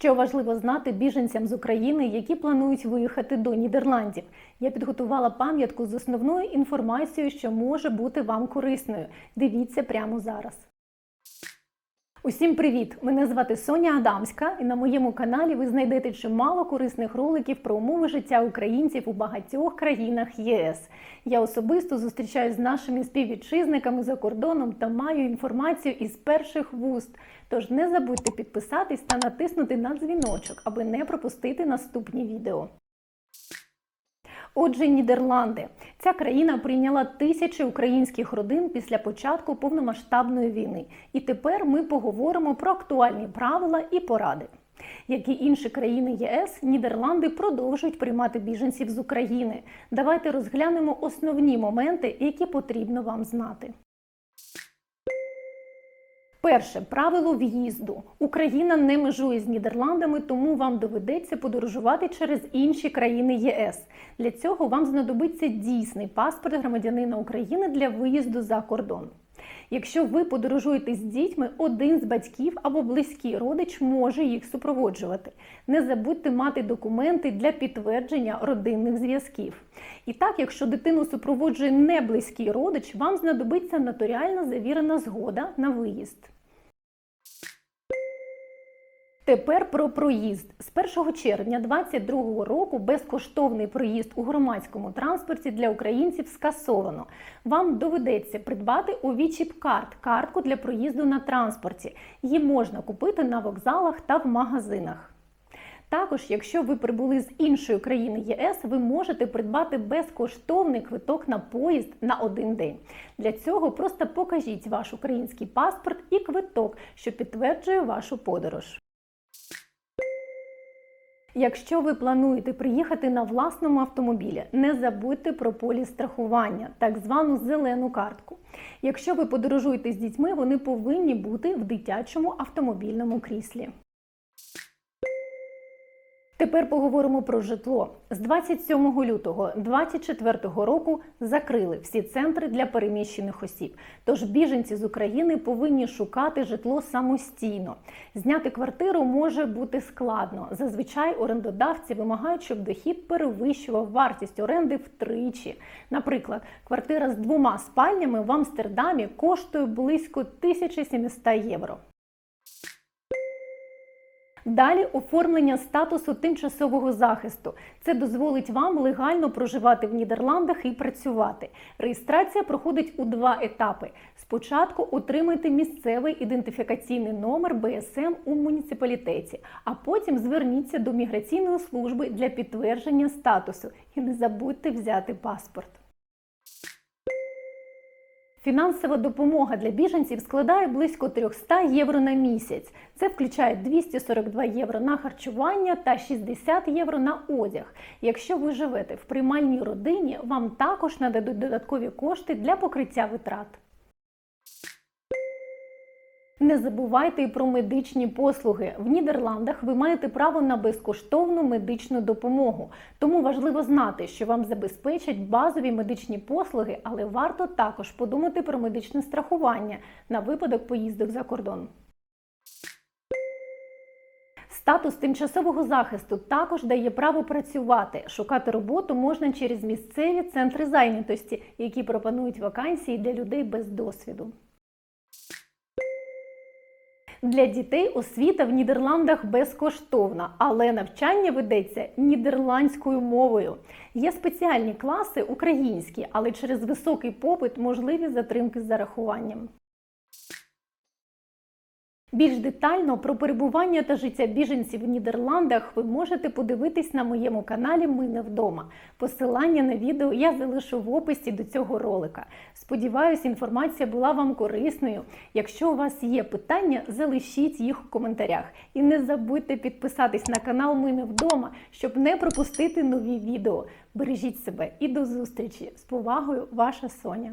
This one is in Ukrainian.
Що важливо знати біженцям з України, які планують виїхати до Нідерландів. Я підготувала пам'ятку з основною інформацією, що може бути вам корисною. Дивіться прямо зараз. Усім привіт! Мене звати Соня Адамська, і на моєму каналі ви знайдете чимало корисних роликів про умови життя українців у багатьох країнах ЄС. Я особисто зустрічаюсь з нашими співвітчизниками за кордоном та маю інформацію із перших вуст. Тож не забудьте підписатись та натиснути на дзвіночок, аби не пропустити наступні відео. Отже, Нідерланди. Ця країна прийняла тисячі українських родин після початку повномасштабної війни. І тепер ми поговоримо про актуальні правила і поради. Як і інші країни ЄС, Нідерланди продовжують приймати біженців з України. Давайте розглянемо основні моменти, які потрібно вам знати. Перше правило в'їзду. Україна не межує з Нідерландами, тому вам доведеться подорожувати через інші країни ЄС. Для цього вам знадобиться дійсний паспорт громадянина України для виїзду за кордон. Якщо ви подорожуєте з дітьми, один з батьків або близький родич може їх супроводжувати. Не забудьте мати документи для підтвердження родинних зв'язків. І так, якщо дитину супроводжує не близький родич, вам знадобиться нотаріально завірена згода на виїзд. Тепер про проїзд. З 1 червня 2022 року безкоштовний проїзд у громадському транспорті для українців скасовано. Вам доведеться придбати у карт картку для проїзду на транспорті. Її можна купити на вокзалах та в магазинах. Також, якщо ви прибули з іншої країни ЄС, ви можете придбати безкоштовний квиток на поїзд на один день. Для цього просто покажіть ваш український паспорт і квиток, що підтверджує вашу подорож. Якщо ви плануєте приїхати на власному автомобілі, не забудьте про полі страхування, так звану зелену картку. Якщо ви подорожуєте з дітьми, вони повинні бути в дитячому автомобільному кріслі. Тепер поговоримо про житло. З 27 лютого 2024 року закрили всі центри для переміщених осіб. Тож біженці з України повинні шукати житло самостійно. Зняти квартиру може бути складно. Зазвичай орендодавці вимагають, щоб дохід перевищував вартість оренди втричі. Наприклад, квартира з двома спальнями в Амстердамі коштує близько 1700 євро. Далі оформлення статусу тимчасового захисту. Це дозволить вам легально проживати в Нідерландах і працювати. Реєстрація проходить у два етапи. Спочатку отримайте місцевий ідентифікаційний номер БСМ у муніципалітеті, а потім зверніться до міграційної служби для підтвердження статусу і не забудьте взяти паспорт. Фінансова допомога для біженців складає близько 300 євро на місяць. Це включає 242 євро на харчування та 60 євро на одяг. Якщо ви живете в приймальній родині, вам також нададуть додаткові кошти для покриття витрат. Не забувайте і про медичні послуги. В Нідерландах ви маєте право на безкоштовну медичну допомогу. Тому важливо знати, що вам забезпечать базові медичні послуги, але варто також подумати про медичне страхування на випадок поїздок за кордон. Статус тимчасового захисту також дає право працювати. Шукати роботу можна через місцеві центри зайнятості, які пропонують вакансії для людей без досвіду. Для дітей освіта в Нідерландах безкоштовна, але навчання ведеться нідерландською мовою. Є спеціальні класи українські, але через високий попит можливі затримки з зарахуванням. Більш детально про перебування та життя біженців в Нідерландах ви можете подивитись на моєму каналі Ми не вдома. Посилання на відео я залишу в описі до цього ролика. Сподіваюсь, інформація була вам корисною. Якщо у вас є питання, залишіть їх у коментарях. І не забудьте підписатись на канал Ми не вдома, щоб не пропустити нові відео. Бережіть себе і до зустрічі! З повагою, ваша Соня!